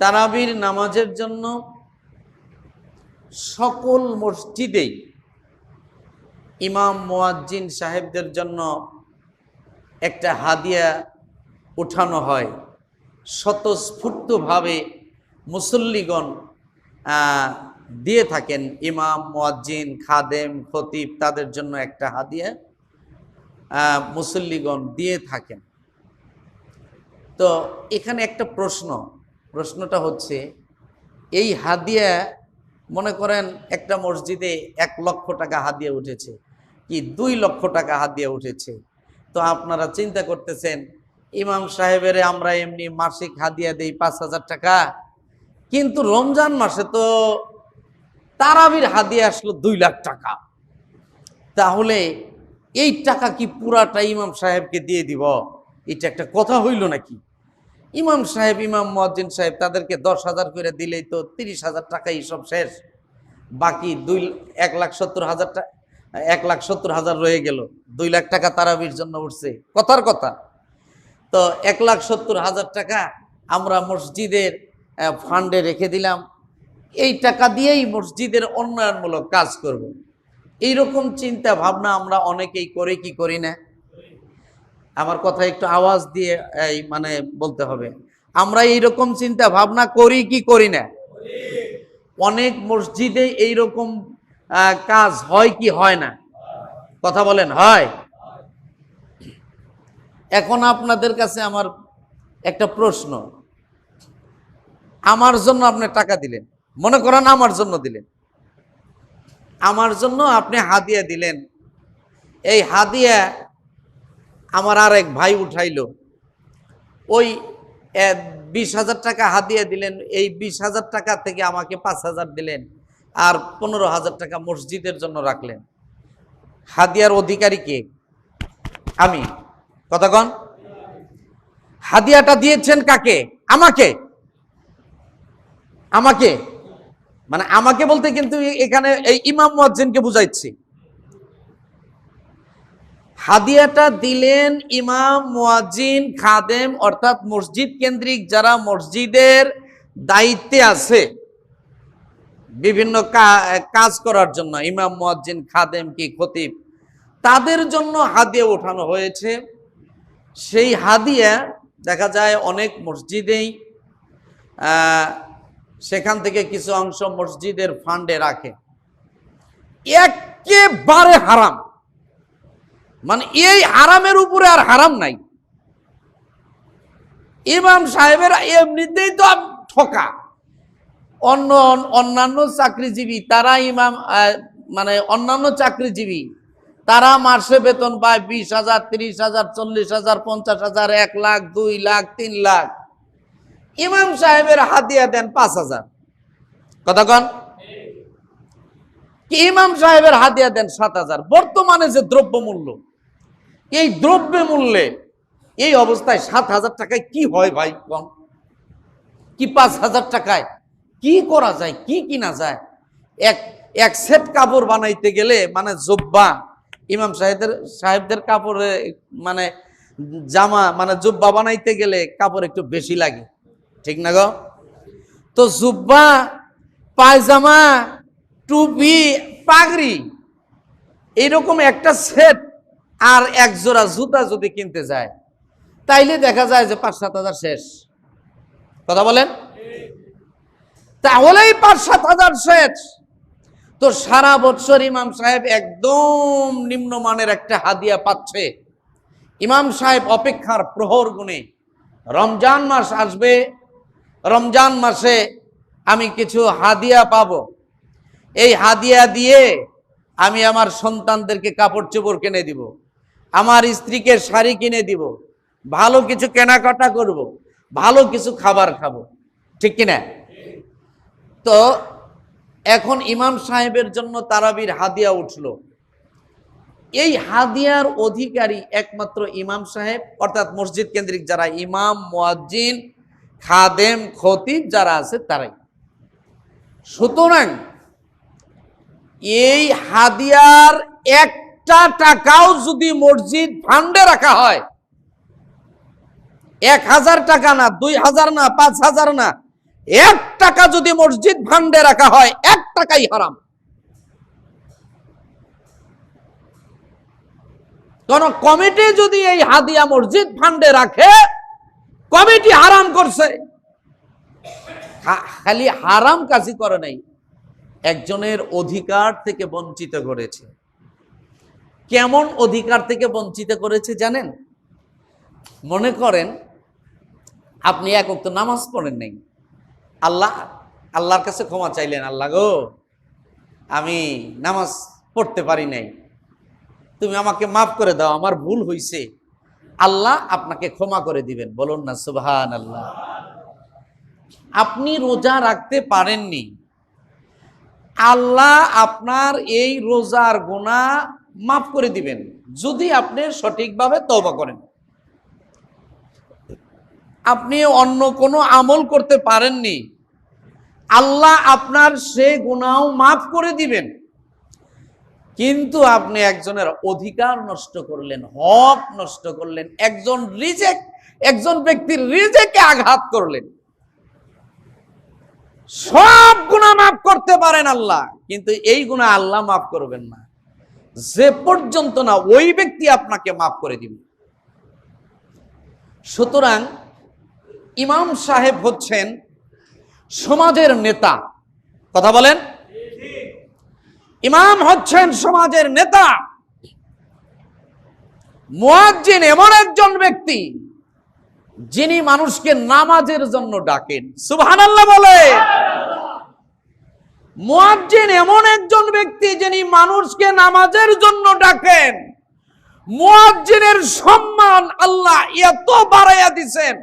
তারাবির নামাজের জন্য সকল মসজিদেই ইমাম, মোয়াজ্জিন সাহেবদের জন্য একটা হাদিয়া উঠানো হয়। স্বতঃস্ফূর্তভাবে মুসল্লিগণ দিয়ে থাকেন। ইমাম, মোয়াজ্জিন, খাদেম, খতিব তাদের জন্য একটা হাদিয়া মুসল্লিগণ দিয়ে থাকেন। তো এখানে একটা প্রশ্ন প্রশ্নটা হচ্ছে, এই হাদিয়া মনে করেন একটা মসজিদে এক লক্ষ টাকা হাদিয়া উঠেছে। কি দুই লক্ষ টাকা হাদিয়া উঠেছে। তো আপনারা চিন্তা করতেছেন, ইমাম সাহেবের আমরা এমনি মাসিক হাদিয়া দেই পাঁচ হাজার টাকা। কিন্তু রমজান মাসে তো তারাবির হাদিয়া আসলো দুই লাখ টাকা। তাহলে এই টাকা কি পুরাটা ইমাম সাহেবকে দিয়ে দিব? এটা একটা কথা হইল নাকি? ইমাম সাহেব, ইমাম মজ্জিন সাহেব তাদেরকে দশ হাজার করে দিলেই তো তিরিশ হাজার টাকাই সব শেষ। বাকি দুই এক লাখ সত্তর হাজার এক লাখ সত্তর হাজার রয়ে গেল। দুই লাখ টাকা তারাবির জন্য উঠছে। কথার কথা। তো এক লাখ সত্তর হাজার টাকা আমরা মসজিদের ফান্ডে রেখে দিলাম। এই টাকা দিয়েই মসজিদের উন্নয়নমূলক কাজ করব। এইরকম চিন্তা ভাবনা আমরা অনেকেই করে কি করি না? আমার কথা একটু আওয়াজ দিয়ে, এই মানে বলতে হবে। আমরা এইরকম চিন্তা ভাবনা করি কি করি না? অনেক মসজিদে এইরকম কাজ হয় কি হয় না? কথা বলেন, হয়। এখন আপনাদের কাছে আমার একটা প্রশ্ন। আমার জন্য আপনি টাকা দিলেন। মনে করেন আমার জন্য দিলেন। আমার জন্য আপনি হাদিয়া দিলেন। এই হাদিয়া আমার আর এক ভাই উঠাইলো। ওই বিশ হাজার টাকা হাদিয়া দিলেন, এই বিশ হাজার টাকা থেকে আমাকে পাঁচ হাজার দিলেন আর পনেরো হাজার টাকা মসজিদের জন্য রাখলেন। হাদিয়ার অধিকারী কে? আমি। কন। হাদিয়াটা দিয়েছেন কাকে? আমাকে। আমাকে। মানে আমাকে বলতে কিন্তু এখানে এই ইমাম মুয়াজ্জিনকে বুঝাইছি। হাদিয়াটা দিলেন ইমাম, মুয়াজ্জিন, খাদেম, অর্থাৎ মসজিদ কেন্দ্রিক যারা মসজিদের দায়িত্বে আছে। বিভিন্ন কাজ করার জন্য, ইমাম, মুয়াজ্জিন, খাদেম কি খতিব। তাদের জন্য হাদিয়া ওঠানো হয়েছে। সেই হাদিয়া, দেখা যায় অনেক মসজিদেই সেখান থেকে কিছু অংশ মসজিদের ফান্ডে রাখে। একেবারে হারাম। মানে এই হারামের উপরে আর হারাম নাই। ইমাম সাহেবের এমনিতেই তো ঠকা। অন্য অন্যান্য চাকরিজীবী, তারা ইমাম মানে অন্যান্য চাকরিজীবী, তারা মাসে বেতন পায় বিশ হাজার, তিরিশ হাজার, চল্লিশ হাজার, পঞ্চাশ হাজার, এক লাখ, দুই লাখ, তিন লাখ। ইমাম সাহেবের হাতিয়া দেন পাঁচ হাজার। কথা কন। ইমাম সাহেবের হাতিয়া দেন সাত হাজার? বর্তমানে যে দ্রব্য মূল্য এই দ্রব্য মূল্যে এই অবস্থায় সাত হাজার টাকায় কি হয় ভাই কম কি পাঁচ হাজার টাকায়? কি করা যায়? কি কিনা যায়? এক এক সেট কাপড় বানাইতে গেলে মানে জব্বা, ইমাম সাহেবদের সাহেবদের কাপড়ে মানে জামা মানে জুব্বা বানাইতে গেলে কাপড় একটু বেশি লাগে। ঠিক না গো? তো জুব্বা, পায়জামা টুপি পাগড়ি। এইরকম একটা সেট আর এক জোড়া জুতা যদি কিনতে যায়, তাইলে দেখা যায় যে পাঁচ সাত হাজার শেষ। কথা বলেন? তাহলেই পাঁচ সাত হাজার শেষ। তো সারা বছর ইমাম সাহেব একদম নিম্নমানের একটা হাদিয়া পাচ্ছে। ইমাম সাহেব অপেক্ষার প্রহর গুণে রমজান মাস আসবে। রমজান মাসে আমি কিছু হাদিয়া পাবো। এই হাদিয়া দিয়ে আমি আমার সন্তানদেরকে কাপড় চোপড় কিনে দিব। আমার স্ত্রীকে শাড়ি কিনে দিব। ভালো কিছু কেনাকাটা করব। ভালো কিছু খাবার খাব। ঠিক কিনা? তো এখন ইমাম সাহেবের জন্য তারাবির হাদিয়া উঠল। এই হাদিয়ার অধিকারী একমাত্র ইমাম সাহেব, অর্থাৎ মসজিদ কেন্দ্রিক যারা ইমাম, মুয়াজ্জিন, খাদেম, খতিব যারা আছে তারাই। সুতরাং এই হাদিয়ার একটা টাকাও যদি মসজিদ ফান্ডে রাখা হয়, এক হাজার টাকা না, দুই হাজার না, পাঁচ হাজার না, এক টাকা যদি মসজিদ ফান্ডে রাখা হয়, এক টাকাই হারাম। কোন কমিটি যদি এই হাদিয়া মসজিদ ফান্ডে রাখে, কমিটি হারাম করছে। খালি হারাম কাজই করে নাই। একজনের অধিকার থেকে বঞ্চিত করেছে। কেমন অধিকার থেকে বঞ্চিত করেছে জানেন? মনে করেন, আপনি এক তো নামাজ পড়েন নাই। আল্লাহ, আল্লাহর কাছে ক্ষমা চাইলেন, আল্লাহ গো, আমি নামাজ পড়তে পারি নাই। তুমি আমাকে মাফ করে দাও, আমার ভুল হইছে। আল্লাহ আপনাকে ক্ষমা করে দিবেন। বলুন না সুবহান আল্লাহ আপনি রোজা রাখতে পারেননি আল্লাহ আপনার এই রোজার গোনা মাফ করে দিবেন, যদি আপনি সঠিকভাবে তওবা করেন। আপনি অন্য কোনো আমল করতে পারেননি, আল্লাহ আপনার সে গুণাও মাফ করে দিবেন। কিন্তু আপনি একজনের অধিকার নষ্ট করলেন, হক নষ্ট করলেন, একজন রিজেক একজন ব্যক্তির রিজেকে আঘাত করলেন। সব গুণা মাফ করতে পারেন আল্লাহ, কিন্তু এই গুণা আল্লাহ মাফ করবেন না। যে পর্যন্ত না ওই ব্যক্তি আপনাকে মাফ করে দিবে। সুতরাং ইমাম সাহেব হচ্ছেন সমাজের নেতা। কথা বলেন? ইমাম হচ্ছেন সমাজের নেতা। মুয়াজ্জিন এমন একজন ব্যক্তি যিনি মানুষকে নামাজের জন্য ডাকেন, সুবহানাল্লাহ বলে। মুয়াজ্জিন এমন একজন ব্যক্তি যিনি মানুষকে নামাজের জন্য ডাকেন। মুয়াজ্জিনের সম্মান আল্লাহ এত বাড়াইয়া দিছেন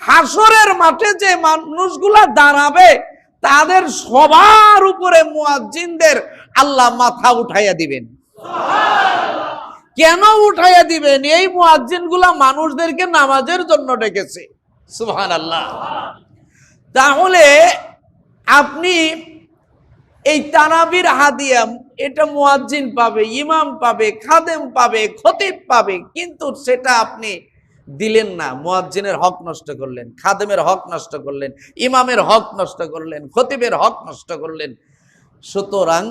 হাসরের মাঠে যে মানুষগুলা দাঁড়াবে, তাদের সবার উপরে মুয়াজ্জিনদের আল্লাহ মাথা উঠাইয়া দিবেন। কেন উঠাইয়া দিবেন? এই মুয়াজ্জিনগুলা মানুষদেরকে নামাজের জন্য ডেকেছে। সুহান আল্লাহ তাহলে আপনি এই তানাবির হাদিয়াম এটা মুয়াজ্জিন পাবে ইমাম পাবে খাদেম পাবে খতিব পাবে কিন্তু সেটা আপনি দিলেন না। মুয়াজ্জিনের হক নষ্ট করলেন খাদেমের হক নষ্ট করলেন ইমামের হক নষ্ট করলেন খতিবের হক নষ্ট করলেন। সুতরাং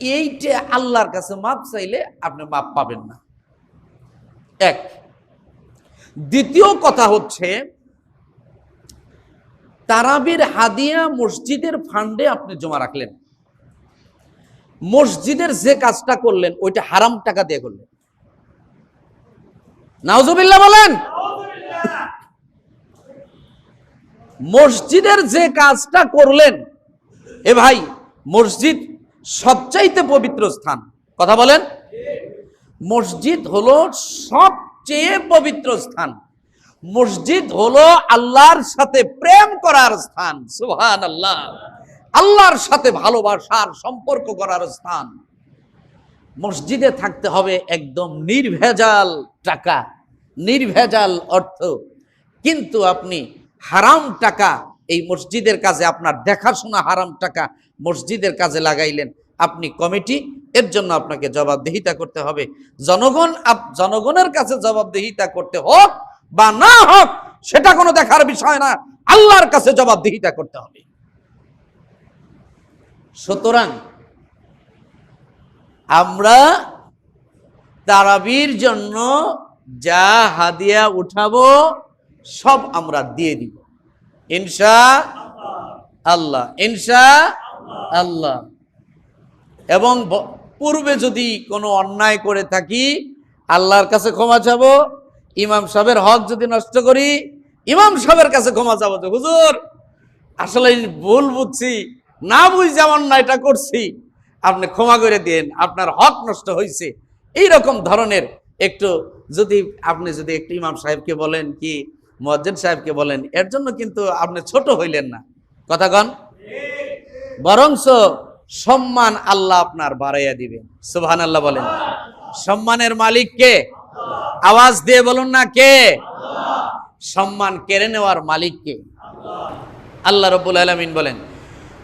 এইটা আল্লাহর কাছে মাপ চাইলে আপনি মাপ পাবেন না। এক। দ্বিতীয় কথা হচ্ছে, তারাবির হাদিয়া মসজিদের ফান্ডে আপনি জমা রাখলেন। মসজিদের যে কাজটা করলেন, ওইটা হারাম টাকা দিয়ে করলেন। নাউজুবিল্লাহ বলেন। মসজিদের যে কাজটা করলেন, এ ভাই, মসজিদ সবচাইতে পবিত্র স্থান। কথা বলেন? মসজিদ হলো সবচেয়ে পবিত্র স্থান। মসজিদ হলো আল্লাহর সাথে প্রেম করার স্থান। সুহান আল্লাহ আল্লাহর সাথে ভালোবাসার সম্পর্ক করার স্থান। মসজিদে থাকতে হবে একদম নির্ভেজাল টাকা। নির্ভেজাল অর্থ। কিন্তু আপনি হারাম টাকা, এই মসজিদের কাছে আপনার দেখাশোনা হারাম টাকা মসজিদের কাজে লাগাইলেন। আপনি কমিটি, এর জন্য আপনাকে জবাবদিহিতা করতে হবে। জনগণ জনগণের কাছে জবাবদিহিতা করতে হোক বা না হোক, সেটা কোনো দেখার বিষয় না। আল্লাহর কাছে জবাবদিহিতা করতে হবে। সুতরাং আমরা তারাবির জন্য যা হাদিয়া উঠাবো, সব আমরা দিয়ে দিব। ইনশা আল্লাহ। ইনশা আল্লাহ। এবং পূর্বে যদি কোনো অন্যায় করে থাকি, আল্লাহর কাছে ক্ষমা চাবো, ইমাম সাহেবের হক যদি নষ্ট করি, ইমাম সাহেবের কাছে ক্ষমা চাবো যে, হুজুর, আসলে ভুল বুঝছি, না বুঝছি অন্যায়টা করছি, আপনি ক্ষমা করে দিন আপনার হক নষ্ট হয়েছে এই রকম ধরনের একটু যদি আপনি যদি একটু ইমাম সাহেবকে বলেন কি, মুয়াজ্জিন সাহেবকে বলেন, এর জন্য কিন্তু আপনি ছোট হইলেন না। কথা কন। বরংস সম্মান আল্লাহ আপনার বাড়াইয়া দিবেন। সুবহান আল্লাহ বলেন। সম্মানের মালিক কে? আওয়াজ দিয়ে বলুন না কে? সম্মান কেড়ে নেওয়ার মালিক কে? আল্লাহ রব্বুল আলমিন বলেন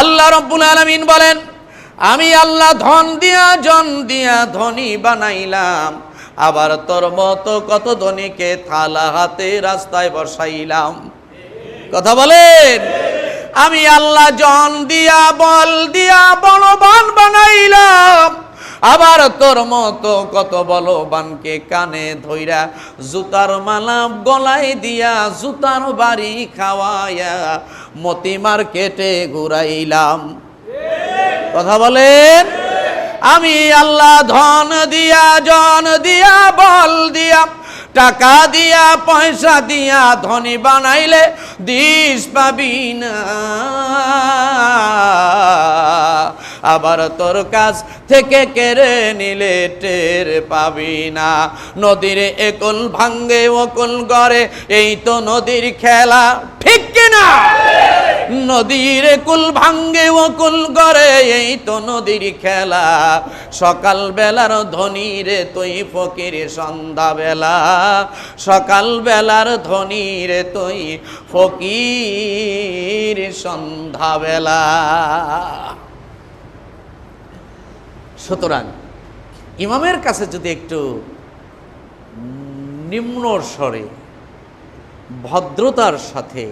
আল্লাহ রব্বুল আলমিন বলেন, আমি আল্লাহ ধন দিয়া, জন দিয়া ধনী বানাইলাম। আবার তোর মতো কত ধনীকে থালা হাতে রাস্তায় বসাইলাম। কথা বলেন? আমি আল্লাহ জন দিয়া, বল দিয়া বনবান বানাইলাম। আবার তোর মতো কত বলবানকে কানে ধইরা জুতার মালা গলায় দিয়া জুতার বাড়ি খাওয়াইয়া মতি মার্কেটে ঘুরাইলাম। কথা বলেন? আমি আল্লাহ ধন দিয়া, জন দিয়া, বল দিয়া, টাকা দিয়া, পয়সা দিয়া ধনী বানাইলে দিস পাবি না। আবার তোর কাছ থেকে কেড়ে নিলে টের পাবি না। নদীর একল ভাঙ্গে অকল গড়ে, এই তো নদীর খেলা, ঠিক কিনা? নদীর কুল ভাঙ্গে ও কুল গড়ে, এই তো নদীর খেলা। সকাল বেলার ধনী রে তুই ফকির সন্ধ্যা বেলা সকাল বেলার ধনী রে তুই ফকির সন্ধ্যা বেলা সুতরাং ইমামের কাছে যদি একটু নিম্ন স্বরে ভদ্রতার সাথে,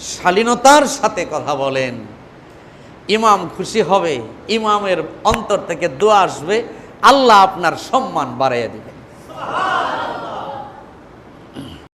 শালীনতার সাথে কথা বলেন, ইমাম খুশি হবে, ইমামের অন্তর থেকে দোয়া আসবে, আল্লাহ আপনার সম্মান বাড়াইয়া দিবে।